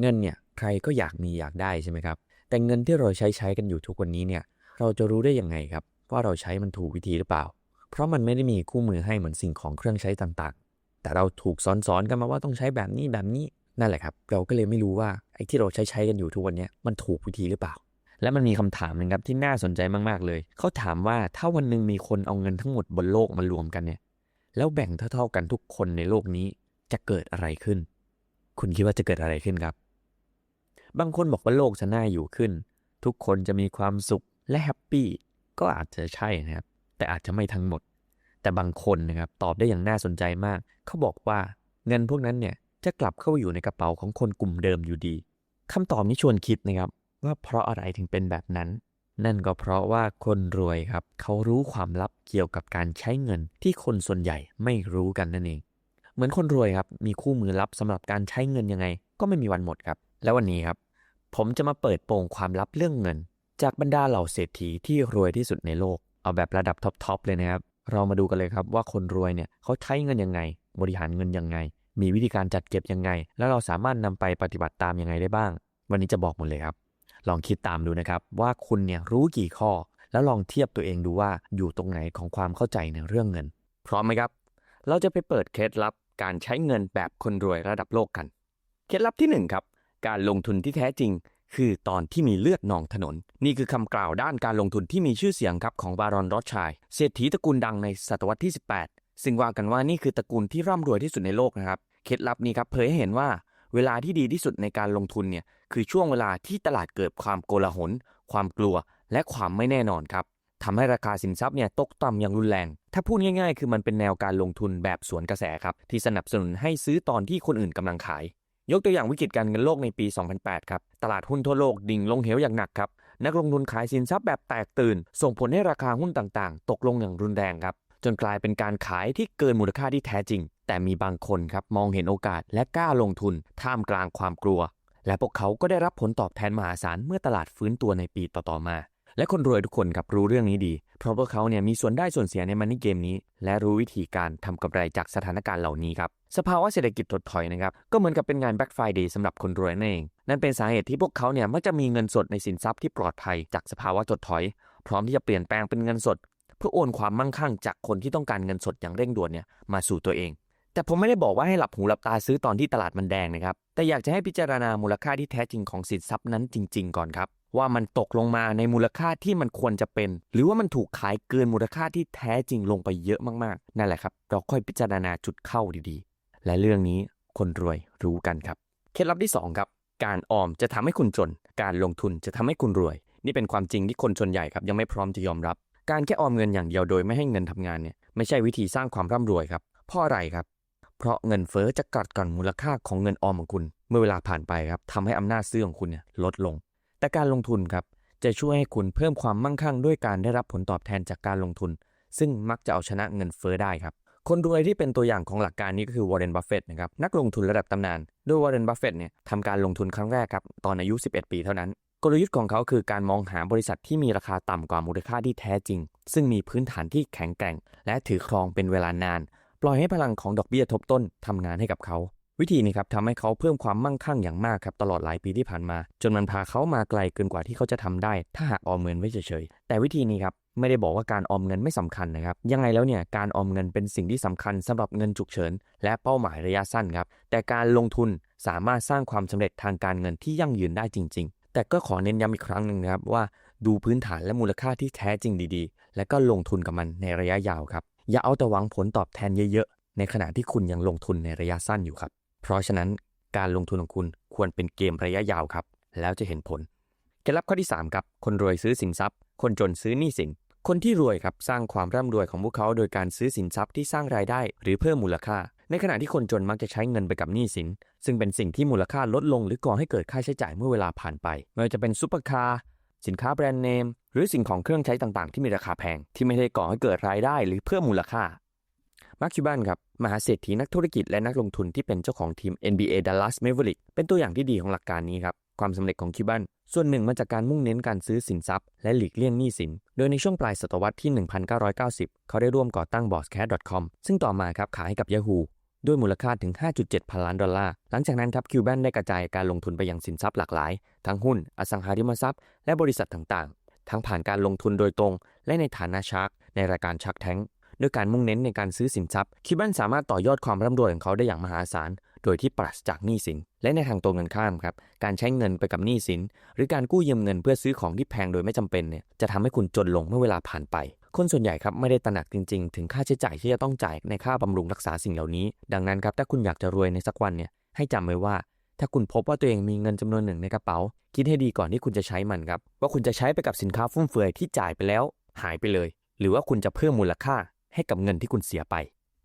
เงินเนี่ยใครก็อยากมีอยากได้ใช่ไหมครับ แต่เงินที่เราใช้ใช้กันอยู่ทุกวันนี้เนี่ยเราจะรู้ได้ยังไงครับว่าเราใช้มันถูกวิธีหรือเปล่า เพราะมันไม่ได้มีคู่มือให้เหมือนสิ่งของเครื่องใช้ต่างๆ แต่เราถูกสอนๆกันมาว่าต้องใช้แบบนี้แบบนี้นั่นแหละครับ เราก็เลยไม่รู้ว่าไอ้ที่เราใช้ใช้กันอยู่ทุกวันนี้มันถูกวิธีหรือเปล่า และมันมีคำถามหนึงครับที่น่าสนใจมากๆเลย เขาถามว่าถ้าวันหนึ่งมีคนเอาเงินทั้งหมดบนโลกมารวมกันเนี่ยแล้วแบ่งเท่าๆกันทุกคนในโลกนี้จะเกิดอะไรขึ้น คุณคิดว่าจะเกิดอะไรขึ้นครับ บางคนบอกว่าโลกจะน่าอยู่ขึ้น ทุกคนจะมีความสุขและแฮปปี้ก็อาจจะใช่นะครับ แต่อาจจะไม่ทั้งหมด แต่บางคนนะครับตอบได้อย่างน่าสนใจมาก เขาบอกว่าเงินพวกนั้นเนี่ยจะกลับเข้าไปอยู่ในกระเป๋าของคนกลุ่มเดิมอยู่ดีคำตอบนี้ชวนคิดนะครับ ว่าเพราะอะไรถึงเป็นแบบนั้น นั่นก็เพราะว่าคนรวยครับเขารู้ความลับเกี่ยวกับการใช้เงินที่คนส่วนใหญ่ไม่รู้กันนั่นเอง เหมือนคนรวยครับมีคู่มือลับสำหรับการใช้เงินยังไง ก็ไม่มีวันหมดครับ แล้ววันนี้ครับ ผมจะมาเปิดโปงความลับเรื่องเงิน จากบรรดาเหล่าเศรษฐีที่รวยที่สุดในโลก เอาแบบระดับท็อปๆเลยนะครับ เรามาดูกันเลยครับว่าคนรวยเนี่ยเขาใช้เงินยังไง บริหารเงินยังไง มีวิธีการจัดเก็บยังไง แล้วเราสามารถนำไปปฏิบัติตามยังไงได้บ้าง วันนี้จะบอกหมดเลยครับ ลองคิดตามดูนะครับว่าคุณเนี่ยรู้กี่ข้อ แล้วลองเทียบตัวเองดูว่าอยู่ตรงไหนของความเข้าใจในเรื่องเงิน พร้อมไหมครับ เราจะไปเปิดเคล็ดลับการใช้เงินแบบคนรวยระดับโลกกัน เคล็ดลับที่หนึ่งครับ การลงทุนที่แท้จริง คือตอนที่มีเลือดนองถนน นี่คือคำกล่าวด้านการลงทุนที่มีชื่อเสียงครับของบารอนรอดชัยเศรษฐีตระกูลดังในศตวรรษที่ 18 ซึ่งว่ากันว่านี่คือตระกูลที่ร่ำรวยที่สุดในโลกนะครับเคล็ดลับนี้ครับเผยให้เห็นว่าเวลาที่ดีที่สุดในการลงทุนเนี่ยคือช่วงเวลาที่ตลาดเกิดความโกลาหล ความกลัว และความไม่แน่นอนครับทำให้ราคาสินทรัพย์เนี่ยตกต่ำอย่างรุนแรง ถ้าพูดง่ายๆ คือมันเป็นแนวการลงทุนแบบสวนกระแสครับ ที่สนับสนุนให้ซื้อตอนที่คนอื่นกำลังขาย ยกตัวอย่างวิกฤตการเงินโลกในปี 2008 ครับ ตลาดหุ้นทั่วโลกดิ่งลงเหวอย่างหนักครับ นักลงทุนขายสินทรัพย์แบบแตกตื่น ส่งผลให้ราคาหุ้นต่างๆ ตกลงอย่างรุนแรงครับ จนกลายเป็นการขายที่เกินมูลค่าที่แท้จริง แต่มีบางคนครับมองเห็นโอกาสและกล้าลงทุนท่ามกลางความกลัว และพวกเขาก็ได้รับผลตอบแทนมหาศาลเมื่อตลาดฟื้นตัวในปีต่อๆมา และคนรวยทุกคนครับรู้เรื่องนี้ดี เพราะพวกเขาเนี่ยมีส่วนได้ส่วนเสียในมันนี่เกมนี้ และรู้วิธีการทำกำไรจากสถานการณ์เหล่านี้ครับ สภาวะเศรษฐกิจถดถอยนะครับ ก็เหมือนกับเป็นงาน Black Friday สำหรับคนรวยนั่นเอง นั่นเป็นสาเหตุที่พวกเขาเนี่ยมักจะมีเงินสดในสินทรัพย์ที่ปลอดภัยจากสภาวะถดถอย พร้อมที่จะเปลี่ยนแปลงเป็นเงินสด เพื่อโอนความมั่งคั่งจากคนที่ต้องการเงินสดอย่างเร่งด่วนเนี่ยมาสู่ตัวเองแต่ผมไม่ได้บอกว่าให้หลับหูหลับตาซื้อตอนที่ตลาดมันแดงนะครับ แต่อยากจะให้พิจารณามูลค่าที่แท้จริงของสินทรัพย์นั้นจริง ๆ ก่อนครับ ว่ามันตกลงมาในมูลค่าที่มันควรจะเป็น หรือว่ามันถูกขายเกินมูลค่าที่แท้จริงลงไปเยอะมากๆ นั่นแหละครับ เราค่อยพิจารณาจุดเข้าดีๆ และเรื่องนี้คนรวยรู้กันครับ เคล็ดลับที่สองครับ การออมจะทำให้คุณจน การลงทุนจะทำให้คุณรวย นี่เป็นความจริงที่คนส่วนใหญ่ครับยังไม่พร้อมจะยอมรับ การแค่ออมเงินอย่างเดียวโดยไม่ให้เงินทำงานเนี่ยไม่ใช่วิธีสร้างความร่ำรวยครับเพราะอะไรครับ เพราะเงินเฟ้อจะกัดกร่อนมูลค่าของเงินออมของคุณ เมื่อเวลาผ่านไปครับทำให้อำนาจซื้อของคุณเนี่ยลดลง แต่การลงทุนครับจะช่วยให้คุณเพิ่มความมั่งคั่งด้วยการได้รับผลตอบแทนจากการลงทุน ซึ่งมักจะเอาชนะเงินเฟ้อได้ครับ คนรวยที่เป็นตัวอย่างของหลักการนี้ก็คือวอร์เรนบัฟเฟตต์นะครับนักลงทุนระดับตำนาน โดยวอร์เรนบัฟเฟตต์เนี่ยทำการลงทุนครั้งแรกครับตอนอายุ 11 ปีเท่านั้น กลยุทธ์ของเขาคือการมองหาบริษัทที่มีราคาต่ำกว่ามูลค่าที่แท้จริง ซึ่งมีพื้นฐานที่แข็งแกร่ง และถือครองเป็นเวลานาน ปล่อยให้พลังของดอกเบี้ยทบต้นทำงานให้กับเขา วิธีนี้ครับทำให้เขาเพิ่มความมั่งคั่งอย่างมากครับตลอดหลายปีที่ผ่านมา จนมันพาเขามาไกลเกินกว่าที่เขาจะทำได้ ถ้าหากออมเงินไว้เฉยๆแต่วิธีนี้ครับไม่ได้บอกว่าการออมเงินไม่สำคัญนะครับยังไงแล้วเนี่ยการออมเงินเป็นสิ่งที่สำคัญสำหรับเงินฉุกเฉิน และเป้าหมายระยะสั้นครับแต่การลงทุนสามารถสร้างความสำเร็จทางการเงินที่ยั่งยืนได้จริง ๆ แต่ก็ขอเน้นย้ำอีกครั้งหนึ่งนะครับว่าดูพื้นฐานและมูลค่าที่แท้จริงดีๆ และก็ลงทุนกับมันในระยะยาวครับอย่าเอาแต่หวังผลตอบแทนเยอะๆ ในขณะที่คุณยังลงทุนในระยะสั้นอยู่ครับ เพราะฉะนั้นการลงทุนของคุณควรเป็นเกมระยะยาวครับ แล้วจะเห็นผลเคล็ดลับข้อที่ 3 ครับ คนรวยซื้อสินทรัพย์ คนจนซื้อหนี้สิน คนที่รวยครับสร้างความร่ำรวยของพวกเขาโดยการซื้อสินทรัพย์ที่สร้างรายได้ หรือเพิ่มมูลค่า ในขณะที่คนจนมักจะใช้เงินไปกับหนี้สิน ซึ่งเป็นสิ่งที่มูลค่าลดลง หรือก่อให้เกิดค่าใช้จ่ายเมื่อเวลาผ่านไปไม่ว่าจะเป็นซุปเปอร์คาร์สินค้าแบรนด์เนมหรือสิ่งของเครื่องใช้ต่างๆ ที่มีราคาแพงที่ไม่ได้ก่อให้เกิดรายได้ หรือเพิ่มมูลค่า มาร์คคิวบันครับมหาเศรษฐีนักธุรกิจและนักลงทุนที่เป็นเจ้าของทีม NBA Dallas Mavericks เป็นตัวอย่างที่ดีของหลักการนี้ครับความสำเร็จของคิวบันส่วนหนึ่งมาจากการมุ่งเน้นการซื้อสินทรัพย์และหลีกเลี่ยงหนี้สิน โดยในช่วงปลายศตวรรษที่ 1990 เขาได้ร่วมก่อตั้ง Bosscat.com ซึ่งต่อมาครับขายให้กับ Yahoo ด้วยมูลค่าถึง 5.7 พันล้านดอลลาร์ หลังจากนั้นครับคิวแบนได้กระจายการลงทุนไปยังสินทรัพย์หลากหลาย ทั้งหุ้น อสังหาริมทรัพย์ และบริษัทต่างๆ ทั้งผ่านการลงทุนโดยตรง และในฐานะชาร์กในรายการชักแท้ง ด้วยการมุ่งเน้นในการซื้อสินทรัพย์คิวแบนสามารถต่อยอดความร่ำรวยของเขาได้อย่างมหาศาล โดยที่ปราศจากหนี้สิน และในทางตรงกันข้ามครับ การใช้เงินไปกับหนี้สิน หรือการกู้ยืมเงินเพื่อซื้อของที่แพงโดยไม่จำเป็นเนี่ยจะทำให้คุณจนลงเมื่อเวลาผ่านไป คนส่วนใหญ่ครับไม่ได้ตระหนักจริง ๆ ถึงค่าใช้จ่ายที่จะต้องจ่ายในค่าบำรุงรักษาสิ่งเหล่านี้ ดังนั้นครับถ้าคุณอยากจะรวยในสักวันเนี่ยให้จำไว้ว่าถ้าคุณพบว่าตัวเองมีเงินจำนวนหนึ่งในกระเป๋า คิดให้ดีก่อนที่คุณจะใช้มันครับ ว่าคุณจะใช้ไปกับสินค้าฟุ่มเฟือยที่จ่ายไปแล้ว หายไปเลย หรือว่าคุณจะเพิ่มมูลค่า ให้กับเงินที่คุณเสียไป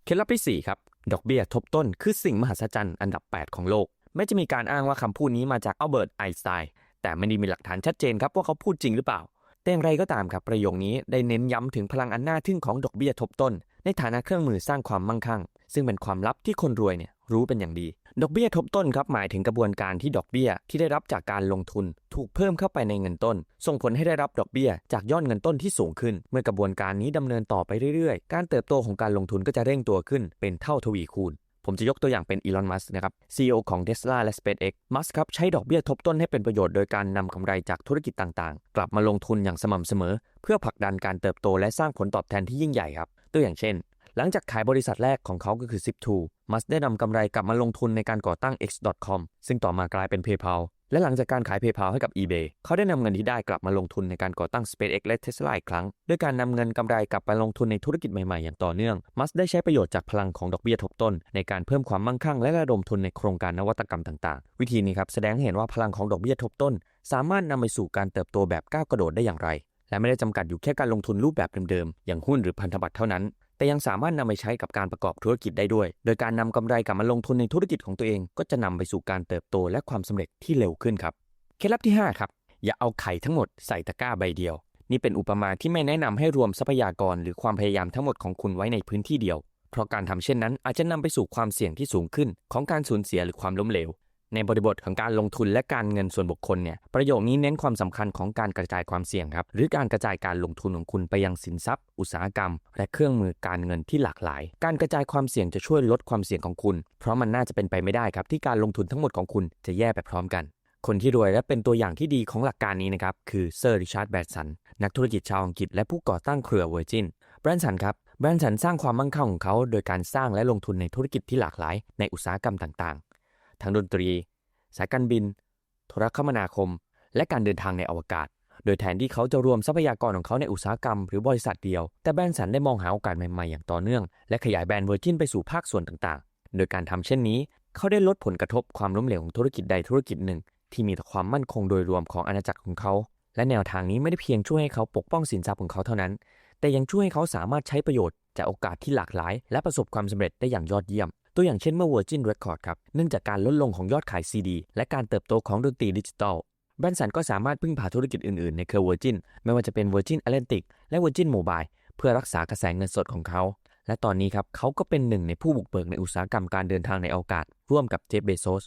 เคล็ดลับที่4ครับดอกเบี้ยทบต้นคือสิ่งมหัศจรรย์อันดับ 8 ของโลก ไม่จะมีการอ้างว่าคำพูดนี้มาจากอัลเบิร์ตไอน์สไตน์แต่ไม่ได้มีหลักฐานชัดเจนครับว่าเขาพูดจริงหรือเปล่า แต่อย่างไรก็ตามครับประโยคนี้ได้เน้นย้ำถึงพลังอันน่าทึ่งของดอกเบี้ยทบต้น ในฐานะเครื่องมือสร้างความมั่งคั่ง ซึ่งเป็นความลับที่คนรวยเนี่ย รู้เป็นอย่างดี ดอกเบี้ยทบต้นครับหมายถึงกระบวนการที่ดอกเบี้ยที่ได้รับจากการลงทุน ถูกเพิ่มเข้าไปในเงินต้น ส่งผลให้ได้รับดอกเบี้ยจากยอดเงินต้นที่สูงขึ้น เมื่อกระบวนการนี้ดำเนินต่อไปเรื่อยๆ การเติบโตของการลงทุนก็จะเร่งตัวขึ้นเป็นเท่าทวีคูณผมจะยกตัวอย่างเป็นอีลอน มัสนะครับ CEO ของ Tesla และ SpaceX มัสครับใช้ดอกเบี้ยทบต้นให้เป็นประโยชน์โดยการนำกำไรจากธุรกิจต่างๆ กลับมาลงทุนอย่างสม่ำเสมอ เพื่อผลักดันการเติบโตและสร้างผลตอบแทนที่ยิ่งใหญ่ครับ ตัวอย่างเช่น หลังจากขายบริษัทแรกของเขาก็คือ Zip2 มัสได้นำกำไรกลับมาลงทุนในการก่อตั้ง X.com ซึ่งต่อมากลายเป็น PayPal และหลังจากการขาย PayPal ให้กับ eBay เขาได้นำเงินที่ได้กลับมาลงทุนในการก่อตั้ง SpaceX และ Tesla อีกครั้ง ด้วยการนำเงินกำไรกลับไปลงทุนในธุรกิจใหม่ ๆ อย่างต่อเนื่อง มัสได้ใช้ประโยชน์จากพลังของดอกเบี้ยทบต้น ในการเพิ่มความมั่งคั่งและระดมทุนในโครงการนวัตกรรมต่างๆ วิธีนี้ครับแสดงให้เห็นว่าพลังของดอกเบี้ยทบต้น สามารถนำไปสู่การเติบโตแบบก้าวกระโดดได้อย่างไรและไม่ได้จำกัดอยู่แค่การลงทุนรูปแบบเดิมๆ อย่างหุ้นหรือพันธบัตรเท่านั้น แต่ยังสามารถนำไปใช้กับการประกอบธุรกิจได้ด้วย โดยการนำกำไรกลับมาลงทุนในธุรกิจของตัวเอง ก็จะนำไปสู่การเติบโตและความสำเร็จที่เร็วขึ้นครับ เคล็ดลับที่ 5 ครับ อย่าเอาไข่ทั้งหมดใส่ตะกร้าใบเดียว นี่เป็นอุปมาที่ไม่แนะนำให้รวมทรัพยากรหรือความพยายามทั้งหมดของคุณไว้ในพื้นที่เดียว เพราะการทำเช่นนั้นอาจจะนำไปสู่ความเสี่ยงที่สูงขึ้น ของการสูญเสียหรือความล้มเหลว ในบริบทของการลงทุนและการเงินส่วนบุคคลเนี่ยประโยคนี้เน้นความสำคัญของการกระจายความเสี่ยงครับ หรือการกระจายการลงทุนของคุณไปยังสินทรัพย์ อุตสาหกรรม และเครื่องมือการเงินที่หลากหลาย การกระจายความเสี่ยงจะช่วยลดความเสี่ยงของคุณ เพราะมันน่าจะเป็นไปไม่ได้ครับที่การลงทุนทั้งหมดของคุณจะแย่ไปพร้อมกัน คนที่รวยและเป็นตัวอย่างที่ดีของหลักการนี้นะครับคือเซอร์ริชาร์ดแบรนสันนักธุรกิจชาวอังกฤษและผู้ก่อตั้งเครือเวอร์จินแบรนสันครับแบรนสันสร้างความมั่งคั่งของเขา โดยการสร้างและลงทุนในธุรกิจที่หลากหลายในอุตสาหกรรมต่างๆ ทั้งดนตรี สายการบิน โทรคมนาคม และการเดินทางในอวกาศ โดยแทนที่เขาจะรวมทรัพยากรของเขาในอุตสาหกรรมหรือบริษัทเดียว แต่แบรนสันได้มองหาโอกาสใหม่ๆ อย่างต่อเนื่อง และขยายแบรนด์เวอร์จินไปสู่ภาคส่วนต่างๆ โดยการทำเช่นนี้ เขาได้ลดผลกระทบความล้มเหลวของธุรกิจใดธุรกิจหนึ่ง ที่มีต่อความมั่นคงโดยรวมของอาณาจักรของเขา และแนวทางนี้ไม่ได้เพียงช่วยให้เขาปกป้องสินทรัพย์ของเขาเท่านั้น แต่ยังช่วยให้เขาสามารถใช้ประโยชน์จากโอกาสที่หลากหลาย และประสบความสำเร็จได้อย่างยอดเยี่ยม ตัวอย่างเช่นเมื่อ Virgin Record ครับ เนื่องจากการลดลงของยอดขายซีดี และการเติบโตของดนตรีดิจิทัลแบรนสันก็สามารถพึ่งพาธุรกิจอื่นๆ ในเครือ Virgin ไม่ว่าจะเป็น Virgin Atlantic และ Virgin Mobile เพื่อรักษากระแสเงินสดของเขา และตอนนี้ครับเขาก็เป็นหนึ่งในผู้บุกเบิกในอุตสาหกรรมการเดินทางในอวกาศ ร่วมกับเจฟเบโซส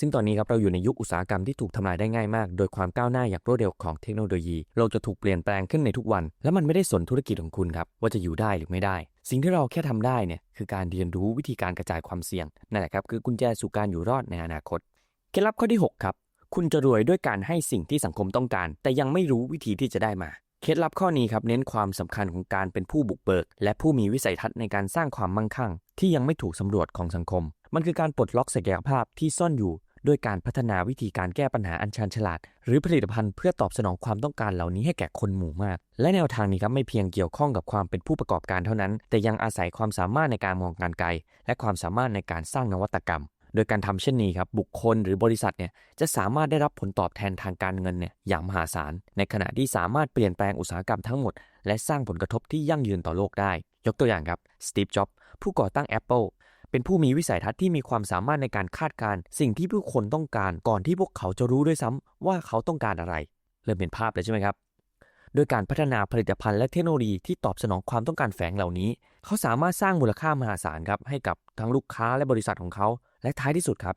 ซึ่งตอนนี้ครับเราอยู่ในยุคอุตสาหกรรมที่ถูกทำลายได้ง่ายมาก โดยความก้าวหน้าอย่างรวดเร็วของเทคโนโลยีโลกจะถูกเปลี่ยนแปลงขึ้นในทุกวัน และมันไม่ได้สนธุรกิจของคุณครับว่าจะอยู่ได้หรือไม่ได้ สิ่งที่เราแค่ทำได้เนี่ยคือการเรียนรู้วิธีการกระจายความเสี่ยงนั่นแหละครับคือกุญแจสู่การอยู่รอดในอนาคตเคล็ดลับข้อที่ 6 ครับ คุณจะรวยด้วยการให้สิ่งที่สังคมต้องการ แต่ยังไม่รู้วิธีที่จะได้มาเคล็ดลับข้อนี้ครับเน้นความสำคัญของการเป็นผู้บุกเบิก และผู้มีวิสัยทัศน์ในการสร้างความมั่งคั่ง ที่ยังไม่ถูกสำรวจของสังคม มันคือการปลดล็อกศักยภาพที่ซ่อนอยู่ ด้วยการพัฒนาวิธีการแก้ปัญหาอันชาญฉลาด หรือผลิตภัณฑ์เพื่อตอบสนองความต้องการเหล่านี้ให้แก่คนหมู่มาก และแนวทางนี้ครับไม่เพียงเกี่ยวข้องกับความเป็นผู้ประกอบการเท่านั้น แต่ยังอาศัยความสามารถในการมองการไกล และความสามารถในการสร้างนวัตกรรม โดยการทำเช่นนี้ครับบุคคลหรือบริษัทเนี่ยจะสามารถได้รับผลตอบแทนทางการเงินเนี่ยอย่างมหาศาล ในขณะที่สามารถเปลี่ยนแปลงอุตสาหกรรมทั้งหมด และสร้างผลกระทบที่ยั่งยืนต่อโลกได้ ยกตัวอย่างครับสตีฟ จ็อบผู้ก่อตั้ง Apple เป็นผู้มีวิสัยทัศน์ที่มีความสามารถในการคาดการณ์สิ่งที่ผู้คนต้องการก่อนที่พวกเขาจะรู้ด้วยซ้ำว่าเขาต้องการอะไร เริ่มเห็นภาพเลยใช่ไหมครับโดยการพัฒนาผลิตภัณฑ์และเทคโนโลยีที่ตอบสนองความต้องการแฝงเหล่านี้ เขาสามารถสร้างมูลค่ามหาศาลครับให้กับทั้งลูกค้าและบริษัทของเขา และท้ายที่สุดครับ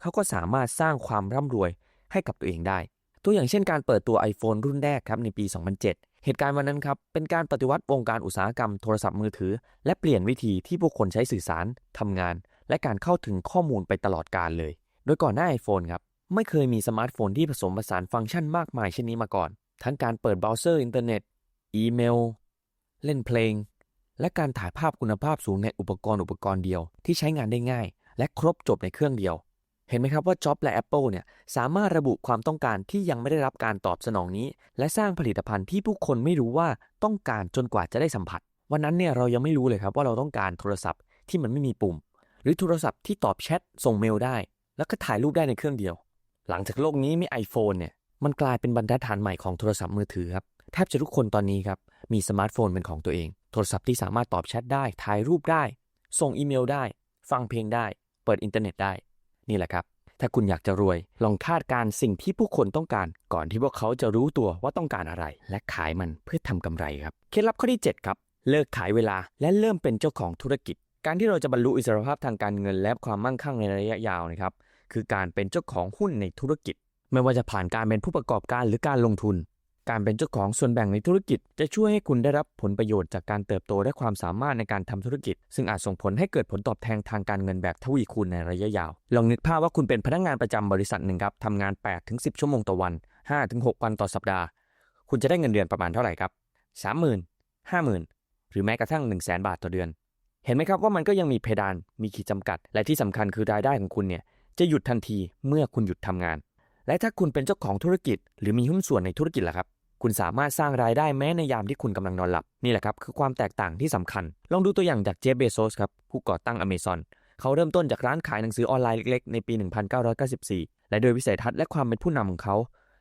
เขาก็สามารถสร้างความร่ำรวยให้กับตัวเองได้ ตัวอย่างเช่นการเปิดตัว iPhone รุ่นแรกครับในปี 2007 เหตุการณ์วันนั้นครับเป็นการปฏิวัติวงการอุตสาหกรรมโทรศัพท์มือถือ และเปลี่ยนวิธีที่ผู้คนใช้สื่อสารทำงาน และการเข้าถึงข้อมูลไปตลอดกาลเลย โดยก่อนหน้า iPhone ครับไม่เคยมีสมาร์ทโฟนที่ผสมผสานฟังก์ชันมากมายเช่นนี้มาก่อน ทั้งการเปิดเบราว์เซอร์อินเทอร์เน็ต อีเมล เล่นเพลง และการถ่ายภาพคุณภาพสูงในอุปกรณ์อุปกรณ์เดียว ที่ใช้งานได้ง่าย และครบจบในเครื่องเดียว เห็นไหมครับว่าจ็อบและ Apple เนี่ยสามารถระบุความต้องการที่ยังไม่ได้รับการตอบสนองนี้ และสร้างผลิตภัณฑ์ที่ผู้คนไม่รู้ว่าต้องการจนกว่าจะได้สัมผัส วันนั้นเนี่ยเรายังไม่รู้เลยครับว่าเราต้องการโทรศัพท์ที่มันไม่มีปุ่ม หรือโทรศัพท์ที่ตอบแชทส่งเมลได้ แล้วก็ถ่ายรูปได้ในเครื่องเดียว หลังจากโลกนี้มี iPhone เนี่ยมันกลายเป็นบรรทัดฐานใหม่ของโทรศัพท์มือถือครับแทบจะทุกคนตอนนี้ครับมีสมาร์ทโฟนเป็นของตัวเอง โทรศัพท์ที่สามารถตอบแชทได้ถ่ายรูปได้ ส่งอีเมลได้ ฟังเพลงได้ เปิดอินเทอร์เน็ตได้ นี่แหละครับ ถ้าคุณอยากจะรวย ลองคาดการ์สิ่งที่ผู้คนต้องการ ก่อนที่พวกเขาจะรู้ตัวว่าต้องการอะไร และขายมันเพื่อทำกำไรครับ เคล็ดลับข้อที่ 7 ครับ เลิกขายเวลาและเริ่มเป็นเจ้าของธุรกิจ การที่เราจะบรรลุอิสรภาพทางการเงินและความมั่งคั่งในระยะยาวนะครับ คือการเป็นเจ้าของหุ้นในธุรกิจ ไม่ว่าจะผ่านการเป็นผู้ประกอบการหรือการลงทุน การเป็นเจ้าของส่วนแบ่งในธุรกิจ จะช่วยให้คุณได้รับผลประโยชน์จากการเติบโตและความสามารถในการทำธุรกิจ ซึ่งอาจส่งผลให้เกิดผลตอบแทนทางการเงินแบบทวีคูณในระยะยาว ลองนึกภาพว่าคุณเป็นพนักงานประจำบริษัทหนึ่งครับทำงาน8-10 ชั่วโมงต่อวัน5-6วันต่อสัปดาห์ คุณจะได้เงินเดือนประมาณเท่าไหร่ครับ30,000 50,000 หรือแม้กระทั่ง 1 0 0 0 0แบาทต่อเดือน เห็นไหมครับว่ามันก็ยังมีเพดานมีขีดจำกัด และที่สำคัญคือรายได้ของคุณเนี่ยจะหยุดทันทีเมื่อคุณหยุดทำงาน และถ้าคุณเป็นเจ้าของธุรกิจ หรือมีหุ้นส่วนในธุรกิจล่ะครับ คุณสามารถสร้างรายได้แม้ในยามที่คุณกำลังนอนหลับ นี่แหละครับ คือความแตกต่างที่สำคัญ ลองดูตัวอย่างจากเจฟเบโซสครับ ผู้ก่อตั้งอเมซอนเขาเริ่มต้นจากร้านขายหนังสือออนไลน์เล็กๆ ในปี 1994 และโดยวิสัยทัศน์และความเป็นผู้นำของเขา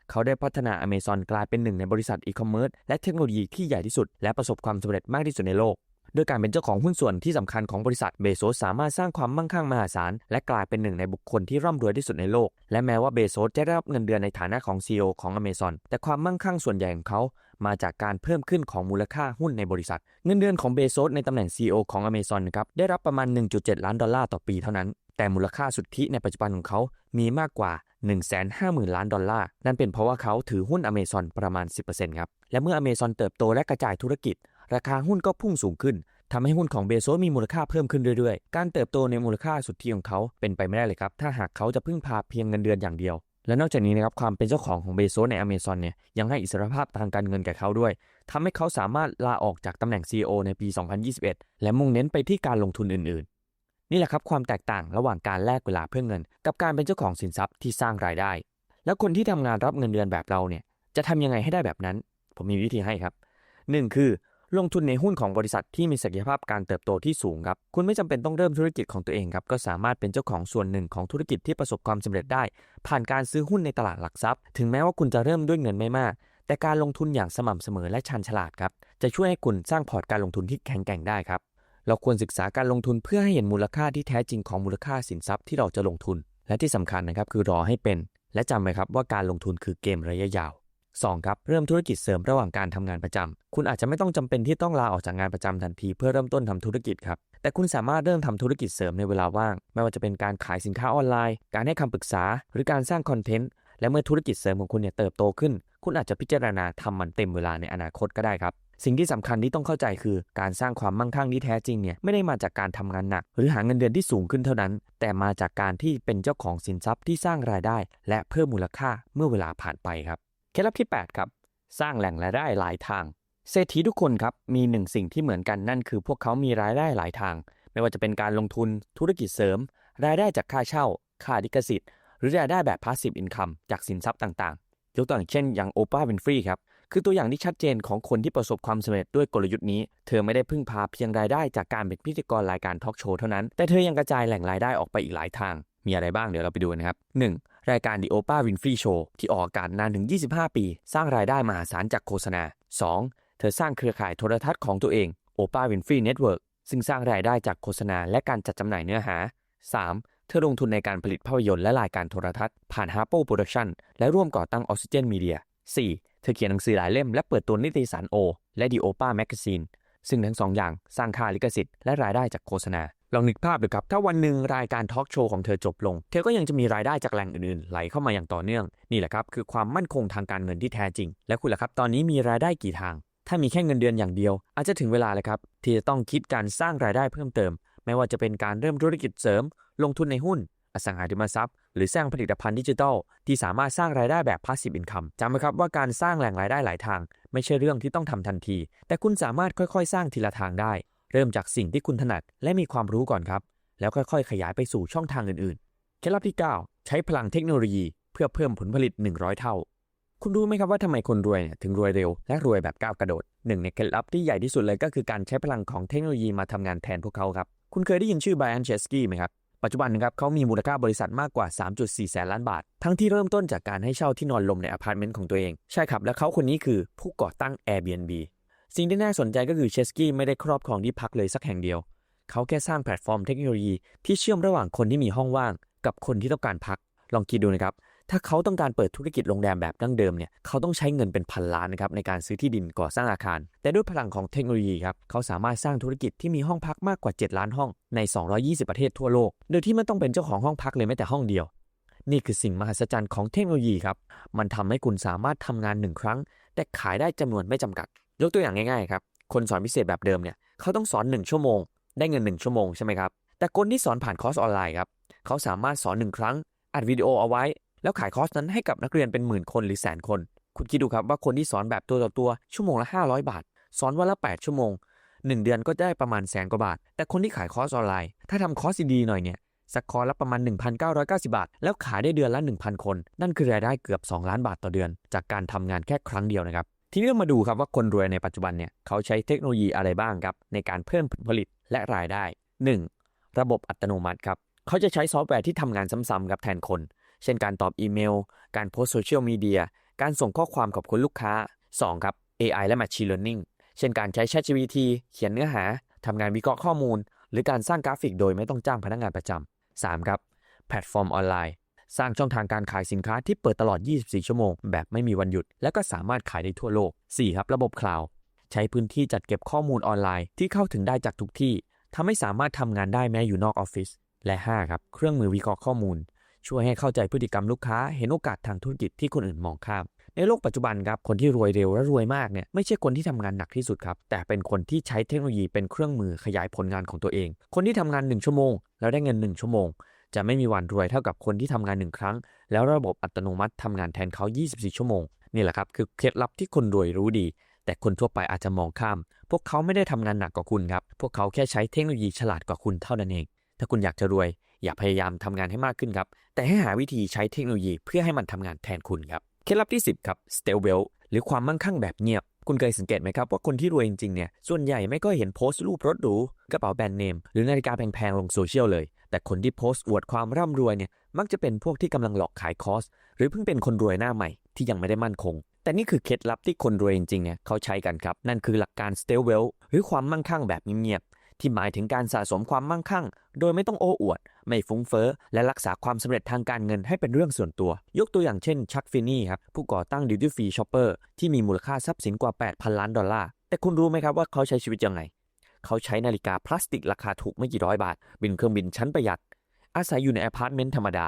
เขาได้พัฒนาอเมซอนกลายเป็นหนึ่งในบริษัทอีคอมเมิร์ซและเทคโนโลยีที่ใหญ่ที่สุด และประสบความสำเร็จมากที่สุดในโลก โดยการเป็นเจ้าของหุ้นส่วนที่สำคัญของบริษัทเบโซสสามารถสร้างความมั่งคั่งมหาศาล และกลายเป็นหนึ่งในบุคคลที่ร่ำรวยที่สุดในโลก และแม้ว่าเบโซสจะได้รับเงินเดือนในฐานะของ CEO ของ Amazon แต่ความมั่งคั่งส่วนใหญ่ของเขามาจากการเพิ่มขึ้นของมูลค่าหุ้นในบริษัท เงินเดือนของเบโซสในตำแหน่ง CEO ของ Amazon นะครับได้รับประมาณ 1.7 ล้านดอลลาร์ต่อปีเท่านั้น แต่มูลค่าสุทธิในปัจจุบันของเขามีมากกว่า 150,000 ล้านดอลลาร์ นั่นเป็นเพราะว่าเขาถือหุ้น Amazon ประมาณ 10%ครับ และเมื่อ Amazon เติบโตและกระจายธุรกิจ ราคาหุ้นก็พุ่งสูงขึ้นทำให้หุ้นของเบโซสมีมูลค่าเพิ่มขึ้นเรื่อยๆ การเติบโตในมูลค่าสุทธิของเขาเป็นไปไม่ได้เลยครับ ถ้าหากเขาจะพึ่งพาเพียงเงินเดือนอย่างเดียว และนอกจากนี้นะครับความเป็นเจ้าของของเบโซสใน Amazon เนี่ยยังให้อิสรภาพทางการเงินแก่เขาด้วยทำให้เขาสามารถลาออกจากตำแหน่ง CEO ในปี 2021 และมุ่งเน้นไปที่การลงทุนอื่นๆ นี่แหละครับความแตกต่างระหว่างการแลกเวลาเพื่อเงิน กับการเป็นเจ้าของสินทรัพย์ที่สร้างรายได้ แล้วคนที่ทำงานรับเงินเดือนแบบเราเนี่ยจะทำยังไงให้ได้แบบนั้น ผมมีวิธีให้ครับ 1 คือ ลงทุนในหุ้นของบริษัทที่มีศักยภาพการเติบโตที่สูงครับ คุณไม่จำเป็นต้องเริ่มธุรกิจของตัวเองครับ ก็สามารถเป็นเจ้าของส่วนหนึ่งของธุรกิจที่ประสบความสำเร็จได้ ผ่านการซื้อหุ้นในตลาดหลักทรัพย์ ถึงแม้ว่าคุณจะเริ่มด้วยเงินไม่มาก แต่การลงทุนอย่างสม่ำเสมอและชันฉลาดครับ จะช่วยให้คุณสร้างพอร์ตการลงทุนที่แข็งแกร่งได้ครับ เราควรศึกษาการลงทุนเพื่อให้เห็นมูลค่าที่แท้จริงของมูลค่าสินทรัพย์ที่เราจะลงทุน และที่สำคัญนะครับคือรอให้เป็น และจำไว้ครับว่าการลงทุนคือเกมระยะยาว 2. ครับเริ่มธุรกิจเสริมระหว่างการทำงานประจำคุณอาจจะไม่ต้องจำเป็นที่ต้องลาออกจากงานประจำทันทีเพื่อเริ่มต้นทำธุรกิจครับแต่คุณสามารถเริ่มทำธุรกิจเสริมในเวลาว่าง ไม่ว่าจะเป็นการขายสินค้าออนไลน์ การให้คำปรึกษา หรือการสร้างคอนเทนต์และเมื่อธุรกิจเสริมของคุณเนี่ยเติบโตขึ้น คุณอาจจะพิจารณาทำมันเต็มเวลาในอนาคตก็ได้ครับสิ่งที่สำคัญที่ต้องเข้าใจคือ การสร้างความมั่งคั่งที่แท้จริงเนี่ยไม่ได้มาจากการทำงานหนัก หรือหาเงินเดือนที่สูงขึ้นเท่านั้น แต่มาจากการที่เป็นเจ้าของสินทรัพย์ที่สร้างรายได้ และเพิ่มมูลค่าเมื่อเวลาผ่านไปครับ ล็ดลับที่ 8 ครับ สร้างแหล่งรายได้หลายทาง เศรษฐีทุกคนครับมีหนึ่งสิ่งที่เหมือนกันนั่นคือพวกเขามีรายได้หลายทาง ไม่ว่าจะเป็นการลงทุนธุรกิจเสริม รายได้จากค่าเช่า ค่าลิขสิทธิ์ หรือรายได้แบบ passive income จากสินทรัพย์ต่างๆยกตัวอย่างเช่น อย่างโอปราห์วินฟรีครับคือตัวอย่างที่ชัดเจนของคนที่ประสบความสำเร็จด้วยกลยุทธ์นี้ เธอไม่ได้พึ่งพาเพียงรายได้จากการเป็นพิธีกรรายการทอล์กโชว์เท่านั้น แต่เธอยังกระจายแหล่งรายได้ออกไปอีกหลายทาง มีอะไรบ้างเดี๋ยวเราไปดูนะครับ 1. รายการ The Oprah Winfrey Show ที่ออกอากาศนานถึง 25 ปี สร้างรายได้มหาศาลจากโฆษณา 2. เธอสร้างเครือข่ายโทรทัศน์ของตัวเอง Oprah Winfrey Network ซึ่งสร้างรายได้จากโฆษณาและการจัดจำหน่ายเนื้อหา 3. เธอลงทุนในการผลิตภาพยนตร์และรายการโทรทัศน์ผ่าน Harpo Production และร่วมก่อตั้ง Oxygen Media 4. เธอเขียนหนังสือหลายเล่มและเปิดตัวนิตยสารโอและ The Oprah Magazine ซึ่งทั้งสองอย่างสร้างค่าลิขสิทธิ์และรายได้จากโฆษณา ลองนึกภาพดูครับ ถ้าวันหนึ่งรายการทอล์กโชว์ของเธอจบลง เธอก็ยังจะมีรายได้จากแหล่งอื่นๆ ไหลเข้ามาอย่างต่อเนื่อง นี่แหละครับ คือความมั่นคงทางการเงินที่แท้จริง และคุณล่ะครับ ตอนนี้มีรายได้กี่ทาง ถ้ามีแค่เงินเดือนอย่างเดียว อาจจะถึงเวลาเลยครับ ที่จะต้องคิดการสร้างรายได้เพิ่มเติม ไม่ว่าจะเป็นการเริ่มธุรกิจเสริม ลงทุนในหุ้น อสังหาริมทรัพย์ หรือสร้างผลิตภัณฑ์ดิจิทัล ที่สามารถสร้างรายได้แบบ passive income จำไว้ครับว่าการสร้างแหล่งรายได้หลายทาง ไม่ใช่เรื่องที่ต้องทำทันที แต่คุณสามารถค่อย ๆ สร้างทีละทางได้ เริ่มจากสิ่งที่คุณถนัดและมีความรู้ก่อนครับ แล้วค่อยๆ ขยายไปสู่ช่องทางอื่นๆ เคล็ดลับที่ 9 ใช้พลังเทคโนโลยีเพื่อเพิ่มผลผลิต 100 เท่า คุณรู้ไหมครับว่าทำไมคนรวยเนี่ยถึงรวยเร็วและรวยแบบก้าวกระโดดหนึ่งในเคล็ดลับที่ใหญ่ที่สุดเลยก็คือการใช้พลังของเทคโนโลยีมาทำงานแทนพวกเขาครับ คุณเคยได้ยินชื่อไบรอันเชสกี้ไหมครับปัจจุบันนะครับเขามีมูลค่าบริษัทมากกว่า 3.4 แสนล้านบาท ทั้งที่เริ่มต้นจากการให้เช่าที่นอนลมในอพาร์ตเมนต์ของตัวเอง ใช่ครับ และเขาคนนี้คือผู้ก่อตั้ง Airbnb สิ่งที่น่าสนใจก็คือเชสกี้ไม่ได้ครอบครองที่พักเลยสักแห่งเดียว เขาแค่สร้างแพลตฟอร์มเทคโนโลยีที่เชื่อมระหว่างคนที่มีห้องว่าง กับคนที่ต้องการพัก ลองคิดดูนะครับ ถ้าเขาต้องการเปิดธุรกิจโรงแรมแบบดั้งเดิมเนี่ย เขาต้องใช้เงินเป็นพันล้านนะครับในการซื้อที่ดินก่อสร้างอาคาร แต่ด้วยพลังของเทคโนโลยีครับ เขาสามารถสร้างธุรกิจที่มีห้องพักมากกว่า 7 ล้านห้องใน 220 ประเทศทั่วโลก โดยที่ไม่ต้องเป็นเจ้าของห้องพักเลยแม้แต่ห้องเดียว นี่คือสิ่งมหัศจรรย์ของเทคโนโลยีครับ มันทำให้คุณสามารถทำงานหนึ่งครั้ง แต่ขายได้จำนวนไม่จำกัด ยกตัวอย่างง่ายๆครับ คนสอนพิเศษแบบเดิมเนี่ยเขาต้องสอน 1 ชั่วโมง ได้เงิน 1 ชั่วโมงใช่ไหมครับ แต่คนที่สอนผ่านคอร์สออนไลน์ครับเขาสามารถสอนหนึ่งครั้ง อัดวิดีโอเอาไว้ แล้วขายคอร์สนั้นให้กับนักเรียนเป็นหมื่นคนหรือแสนคน คุณคิดดูครับว่าคนที่สอนแบบตัวต่อตัวชั่วโมงละ 500 บาท สอนวันละ 8 ชั่วโมง 1 เดือนก็ได้ประมาณแสนกว่าบาท แต่คนที่ขายคอร์สออนไลน์ ถ้าทำคอร์สดีๆหน่อยเนี่ยสักคอร์สละประมาณ 1,990 บาท แล้วขายได้เดือนละ 1,000 คน นั่นคือรายได้เกือบ 2 ล้านบาทต่อเดือน จากการทำงานแค่ครั้งเดียวนะครับ ทีนี้เรามาดูครับว่าคนรวยในปัจจุบันเนี่ยเขาใช้เทคโนโลยีอะไรบ้างครับในการเพิ่มผลผลิตและรายได้ 1. ระบบอัตโนมัติครับเขาจะใช้ซอฟต์แวร์ที่ทำงานซ้ำๆครับแทนคน เช่นการตอบอีเมล การโพสโซเชียลมีเดียการส่งข้อความขอบคุณลูกค้า 2. ครับ AI และ Machine Learning เช่นการใช้ ChatGPT เขียนเนื้อหาทำงานวิเคราะห์ข้อมูล หรือการสร้างกราฟิกโดยไม่ต้องจ้างพนักงานประจำ 3. ครับ แพลตฟอร์มออนไลน์ สร้างช่องทางการขายสินค้าที่เปิดตลอด 24 ชั่วโมง แบบไม่มีวันหยุด และก็สามารถขายได้ทั่วโลก 4. ครับระบบคลาวด์ใช้พื้นที่จัดเก็บข้อมูลออนไลน์ที่เข้าถึงได้จากทุกที่ทำให้สามารถทำงานได้แม้อยู่นอกออฟฟิศและ 5. ครับ เครื่องมือวิเคราะห์ข้อมูล ช่วยให้เข้าใจพฤติกรรมลูกค้า เห็นโอกาสทางธุรกิจที่คนอื่นมองข้าม ในโลกปัจจุบันครับ คนที่รวยเร็วและรวยมากเนี่ยไม่ใช่คนที่ทำงานหนักที่สุดครับ แต่เป็นคนที่ใช้เทคโนโลยีเป็นเครื่องมือขยายผลงานของตัวเอง คนที่ทำงาน 1 ชั่วโมง แล้วได้เงิน 1 ชั่วโมง จะไม่มีวันรวยเท่ากับคนที่ทำงานหนึ่งครั้ง แล้วระบบอัตโนมัติทำงานแทนเขา 24 ชั่วโมง นี่แหละครับ คือเคล็ดลับที่คนรวยรู้ดี แต่คนทั่วไปอาจจะมองข้าม พวกเขาไม่ได้ทำงานหนักกว่าคุณครับ พวกเขาแค่ใช้เทคโนโลยีฉลาดกว่าคุณเท่านั้นเอง ถ้าคุณอยากจะรวย อย่าพยายามทำงานให้มากขึ้นครับ แต่ให้หาวิธีใช้เทคโนโลยีเพื่อให้มันทำงานแทนคุณครับ เคล็ดลับที่ 10 ครับ s t e l l wealth หรือความมั่งคั่งแบบเงียบ คุณเคยสังเกตไหมครับว่าคนที่รวยจริงๆเนี่ยส่วนใหญ่ไม่ก็เห็นโพสต์รูปรถหรูกระเป๋าแบรนด์เนม หรือนาฬิกาแพงๆลงโซเชียลเลย แต่คนที่โพสต์อวดความร่ำรวยเนี่ยมักจะเป็นพวกที่กำลังหลอกขายคอร์สหรือเพิ่งเป็นคนรวยหน้าใหม่ที่ยังไม่ได้มั่นคง แต่นี่คือเคล็ดลับที่คนรวยจริงๆเนี่ยเขาใช้กันครับ นั่นคือหลักการ s t e l l wealth หรือความมั่งคั่งแบบเงียบๆที่หมายถึงการสะสมความมั่งคั่ง โดยไม่ต้องโอ้อวด ไม่ฟุ้งเฟ้อ และรักษาความสำเร็จทางการเงินให้เป็นเรื่องส่วนตัว ยกตัวอย่างเช่นชักฟินนี่ครับผู้ก่อตั้ง Duty Free Shopper ที่มีมูลค่าทรัพย์สินกว่า 8,000 ล้านดอลลาร์ แต่คุณรู้ไหมครับว่าเขาใช้ชีวิตยังไง เขาใช้นาฬิกาพลาสติกราคาถูกไม่กี่ร้อยบาท บินเครื่องบินชั้นประหยัด อาศัยอยู่ในอพาร์ตเมนต์ธรรมดา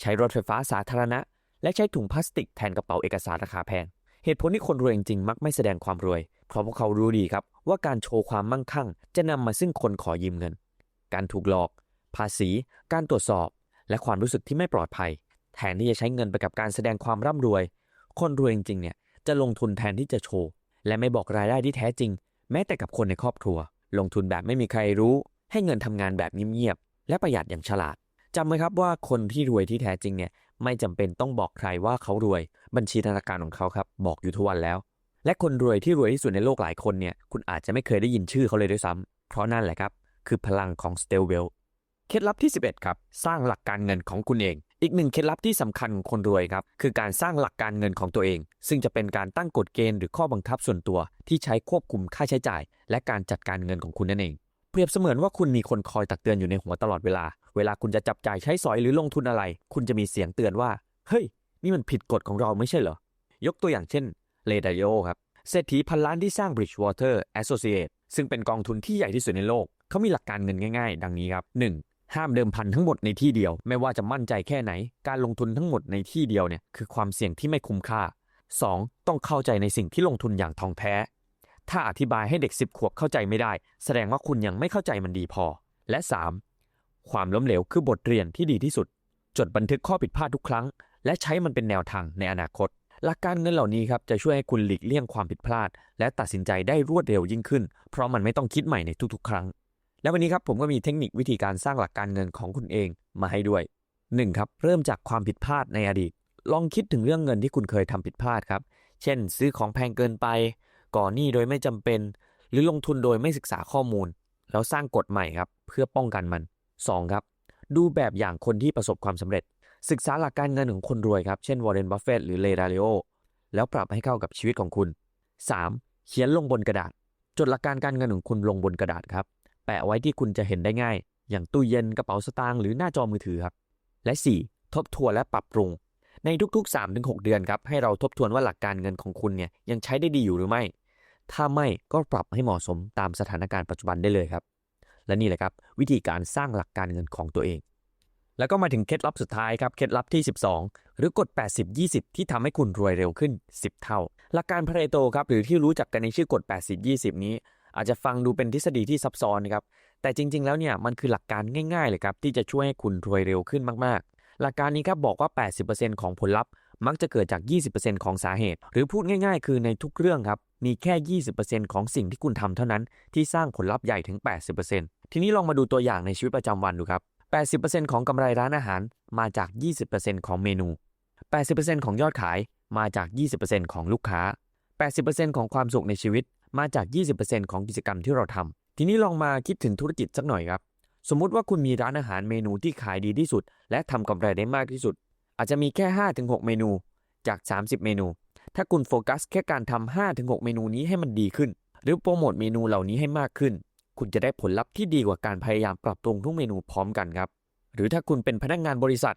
ใช้รถไฟฟ้าสาธารณะ และใช้ถุงพลาสติกแทนกระเป๋าเอกสารราคาแพงเหตุผลที่คนรวยจริงๆมักไม่แสดงความรวย เพราะพวกเขารู้ดีครับว่าการโชว์ความมั่งคั่ง จะนำมาซึ่งคนขอยืมเงิน การถูกหลอก ภาษี การตรวจสอบ และความรู้สึกที่ไม่ปลอดภัย แทนที่จะใช้เงินไปกับการแสดงความร่ำรวย คนรวยจริงๆเนี่ยจะลงทุนแทนที่จะโชว์ และไม่บอกรายได้ที่แท้จริง แม้แต่กับคนในครอบครัว ลงทุนแบบไม่มีใครรู้ ให้เงินทำงานแบบเงียบๆและประหยัดอย่างฉลาดจำไว้ครับว่าคนที่รวยที่แท้จริงเนี่ยไม่จำเป็นต้องบอกใครว่าเขารวย บัญชีธนาคารของเขาครับบอกอยู่ทุกวันแล้ว และคนรวยที่รวยที่สุดในโลกหลายคนเนี่ยคุณอาจจะไม่เคยได้ยินชื่อเขาเลยด้วยซ้ำเพราะนั่นแหละครับ คือพลังของ s t e l l w e l l เคล็ดลับที่ 11 ครับ สร้างหลักการเงินของคุณเอง อีกหนึ่งเคล็ดลับที่สำคัญของคนรวยครับ คือการสร้างหลักการเงินของตัวเอง ซึ่งจะเป็นการตั้งกฎเกณฑ์หรือข้อบังคับส่วนตัว ที่ใช้ควบคุมค่าใช้จ่าย และการจัดการเงินของคุณนั่นเอง เปรียบเสมือนว่าคุณมีคนคอยตักเตือนอยู่ในหัวตลอดเวลา เวลาคุณจะจับจ่ายใช้สอยหรือลงทุนอะไร คุณจะมีเสียงเตือนว่า เฮ้ย นี่มันผิดกฎของเราไม่ใช่เหรอ ยกตัวอย่างเช่น เลดาโยครับ เศรษฐีพันล้านที่สร้าง Bridgewater Associates ซึ่งเป็นกองทุนที่ใหญ่ที่สุดในโลก เขามีหลักการเงินง่าย ๆ ดังนี้ครับ 1. ห้ามเดิมพันทั้งหมดในที่เดียว ไม่ว่าจะมั่นใจแค่ไหน การลงทุนทั้งหมดในที่เดียวเนี่ยคือความเสี่ยงที่ไม่คุ้มค่า 2. ต้องเข้าใจในสิ่งที่ลงทุนอย่างทองแท้ ถ้าอธิบายให้เด็ก 10 ขวบเข้าใจไม่ได้ แสดงว่าคุณยังไม่เข้าใจมันดีพอ และ 3. ความล้มเหลวคือบทเรียนที่ดีที่สุด จดบันทึกข้อผิดพลาดทุกครั้ง และใช้มันเป็นแนวทางในอนาคต หลักการเงินเหล่านี้ครับจะช่วยให้คุณหลีกเลี่ยงความผิดพลาด และตัดสินใจได้รวดเร็วยิ่งขึ้น เพราะมันไม่ต้องคิดใหม่ในทุกๆ ครั้ง และวันนี้ครับผมก็มีเทคนิควิธีการสร้างหลักการเงินของคุณเองมาให้ด้วย 1. ครับเริ่มจากความผิดพลาดในอดีต ลองคิดถึงเรื่องเงินที่คุณเคยทำผิดพลาดครับ เช่น ซื้อของแพงเกินไป ก่อหนี้โดยไม่จำเป็น หรือลงทุนโดยไม่ศึกษาข้อมูล แล้วสร้างกฎใหม่ครับเพื่อป้องกันมัน 2. ครับดูแบบอย่างคนที่ประสบความสำเร็จ ศึกษาหลักการเงินของคนรวยครับ เช่นวอร์เรนบัฟเฟตหรือเลดาริโอแล้วปรับให้เข้ากับชีวิตของคุณ 3. เขียนลงบนกระดาษ จดหลักการการเงินของคุณลงบนกระดาษครับ แปะไว้ที่คุณจะเห็นได้ง่าย อย่างตู้เย็นกระเป๋าสตางค์หรือหน้าจอมือถือครับ และ 4. ทบทวนและปรับปรุง ในทุกๆ 3-6 เดือนครับให้เราทบทวนว่าหลักการเงินของคุณเนี่ยยังใช้ได้ดีอยู่หรือไม่ ถ้าไม่ก็ปรับให้เหมาะสมตามสถานการณ์ปัจจุบันได้เลยครับ และนี่แหละครับ วิธีการสร้างหลักการเงินของตัวเอง แล้วก็มาถึงเคล็ดลับสุดท้ายครับเคล็ดลับที่ 12 หรือกฎ 80-20 ที่ทำให้คุณรวยเร็วขึ้น 10 เท่า หลักการพาเรโตครับหรือที่รู้จักกันในชื่อกฎ 80-20 นี้ อาจจะฟังดูเป็นทฤษฎีที่ซับซ้อนนะครับ แต่จริง ๆ แล้วเนี่ยมันคือหลักการง่าย ๆ เลยครับ ที่จะช่วยให้คุณรวยเร็วขึ้นมากๆ หลักการนี้ครับบอกว่า 80%ของผลลัพธ์มักจะเกิดจาก 20%ของสาเหตุ หรือพูดง่าย ๆ คือในทุกเรื่องครับ มีแค่ 20%ของสิ่งที่คุณทำเท่านั้นที่สร้างผลลัพธ์ใหญ่ถึง 80%ทีนี้ลองมาดูตัวอย่างในชีวิตประจำวันดูครับ80%ของกำไรร้านอาหารมาจาก 20%ของเมนู 80%ของยอดขายมาจาก 20%ของลูกค้า 80%ของความสุขในชีวิต มาจาก 20%ของกิจกรรมที่เราทำทีนี้ลองมาคิดถึงธุรกิจสักหน่อยครับ สมมุติว่าคุณมีร้านอาหารเมนูที่ขายดีที่สุด และทำกำไรได้มากที่สุด อาจจะมีแค่ 5-6 เมนูจาก 30 เมนู ถ้าคุณโฟกัสแค่การทำ5-6 เมนูนี้ให้มันดีขึ้น หรือโปรโมทเมนูเหล่านี้ให้มากขึ้น คุณจะได้ผลลัพธ์ที่ดีกว่าการพยายามปรับปรุงทุกเมนูพร้อมกันครับ หรือถ้าคุณเป็นพนักงานบริษัท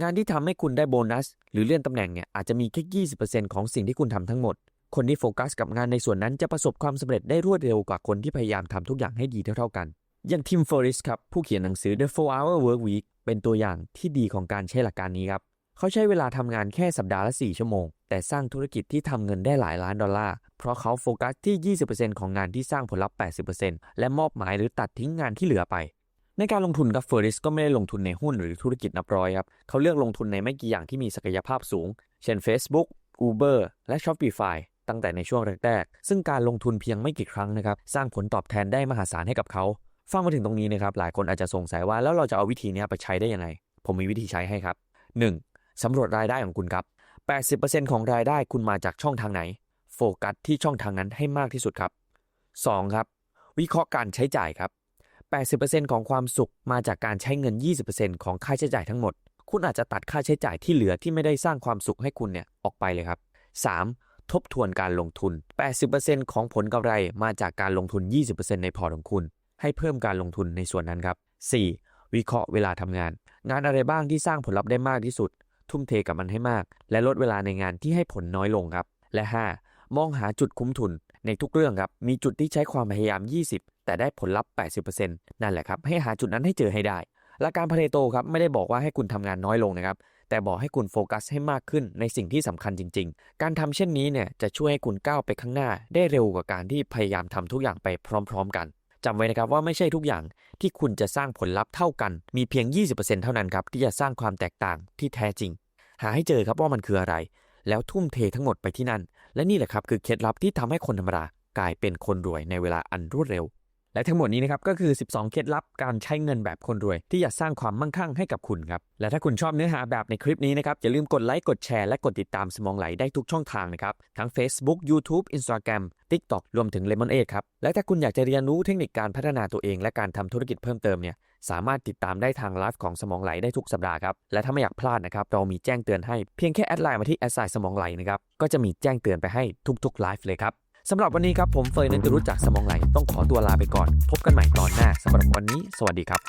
งานที่ทำให้คุณได้โบนัส หรือเลื่อนตำแหน่งเนี่ยอาจจะมีแค่ 20%ของสิ่งที่คุณทำทั้งหมด คนที่โฟกัสกับงานในส่วนนั้นจะประสบความสำเร็จได้รวดเร็วกว่าคนที่พยายามทำทุกอย่างให้ดีเท่าๆกัน อย่างทิมเฟอริสครับผู้เขียนหนังสือ The 4 Hour Work Week เป็นตัวอย่างที่ดีของการใช้หลักการนี้ครับเขาใช้เวลาทำงานแค่สัปดาห์ละ 4 ชั่วโมง แต่สร้างธุรกิจที่ทำเงินได้หลายล้านดอลลาร์ เพราะเขาโฟกัสที่ 20%ของงานที่สร้างผลลัพธ์ 80%และมอบหมายหรือตัดทิ้งงานที่เหลือไป ในการลงทุนครับเฟอริสก็ไม่ได้ลงทุนในหุ้นหรือธุรกิจนับร้อยครับ เขาเลือกลงทุนในไม่กี่อย่างที่มีศักยภาพสูง เช่น Facebook Uber และ Shopify ตั้งแต่ในช่วงแรกๆ ซึ่งการลงทุนเพียงไม่กี่ครั้งนะครับ สร้างผลตอบแทนได้มหาศาลให้กับเขา ฟังมาถึงตรงนี้นะครับ หลายคนอาจจะสงสัยว่าแล้วเราจะเอาวิธีนี้ไปใช้ได้ยังไง ผมมีวิธีใช้ให้ครับ 1. สำรวจรายได้ของคุณครับ 80%ของรายได้คุณมาจากช่องทางไหน โฟกัสที่ช่องทางนั้นให้มากที่สุดครับ 2. ครับ วิเคราะห์การใช้จ่ายครับ 80%ของความสุขมาจากการใช้เงิน 20%ของค่าใช้จ่ายทั้งหมด คุณอาจจะตัดค่าใช้จ่ายที่เหลือที่ไม่ได้สร้างความสุขให้คุณเนี่ยออกไปเลยครับ 3. ทบทวนการลงทุน 80%ของผลกำไรมาจากการลงทุน 20%ในพอร์ตของคุณ ให้เพิ่มการลงทุนในส่วนนั้นครับ 4. วิเคราะห์เวลาทำงาน งานอะไรบ้างที่สร้างผลลัพธ์ได้มากที่สุด ทุ่มเทกับมันให้มาก และลดเวลาในงานที่ให้ผลน้อยลงครับ และ 5. มองหาจุดคุ้มทุน ในทุกเรื่องครับ มีจุดที่ใช้ความพยายาม 20 แต่ได้ผลลัพธ์ 80%นั่นแหละครับ ให้หาจุดนั้นให้เจอให้ได้หลักการพาเรโตครับไม่ได้บอกว่าให้คุณทำงานน้อยลงนะครับ แต่บอกให้คุณโฟกัสให้มากขึ้นในสิ่งที่สำคัญจริง ๆ การทำเช่นนี้เนี่ยจะช่วยให้คุณก้าวไปข้างหน้า ได้เร็วกว่าการที่พยายามทำทุกอย่างไปพร้อม ๆ กันจำไว้นะครับว่าไม่ใช่ทุกอย่างที่คุณจะสร้างผลลัพธ์เท่ากัน มีเพียง 20%เท่านั้นครับที่จะสร้างความแตกต่างที่แท้จริง หาให้เจอครับว่ามันคืออะไร แล้วทุ่มเททั้งหมดไปที่นั่น และนี่แหละครับคือเคล็ดลับที่ทำให้คนธรรมดากลายเป็นคนรวยในเวลาอันรวดเร็ว และทั้งหมดนี้นะครับก็คือ 12 เคล็ดลับการใช้เงินแบบคนรวย ที่จะสร้างความมั่งคั่งให้กับคุณครับ และถ้าคุณชอบเนื้อหาแบบในคลิปนี้นะครับอย่าลืมกดไลค์ กดแชร์ และกดติดตามสมองไหลได้ทุกช่องทางนะครับ ทั้ง Facebook YouTube Instagram TikTok รวมถึง Lemon 8ครับ และถ้าคุณอยากจะเรียนรู้เทคนิคการพัฒนาตัวเองและการทำธุรกิจเพิ่มเติมเนี่ยสามารถติดตามได้ทางไลฟ์ของสมองไหลได้ทุกสัปดาห์ครับ และถ้าไม่อยากพลาดนะครับ เรามีแจ้งเตือนให้เพียงแค่แอดไลน์มาที่แอดไซน์สมองไหลนะครับ ก็จะมีแจ้งเตือนไปให้ทุกๆไลฟ์เลยครับ สำหรับวันนี้ครับผมเฟยนันจะรู้จักสมองไหลต้องขอตัวลาไปก่อน พบกันใหม่ตอนหน้าสำหรับวันนี้ สวัสดีครับ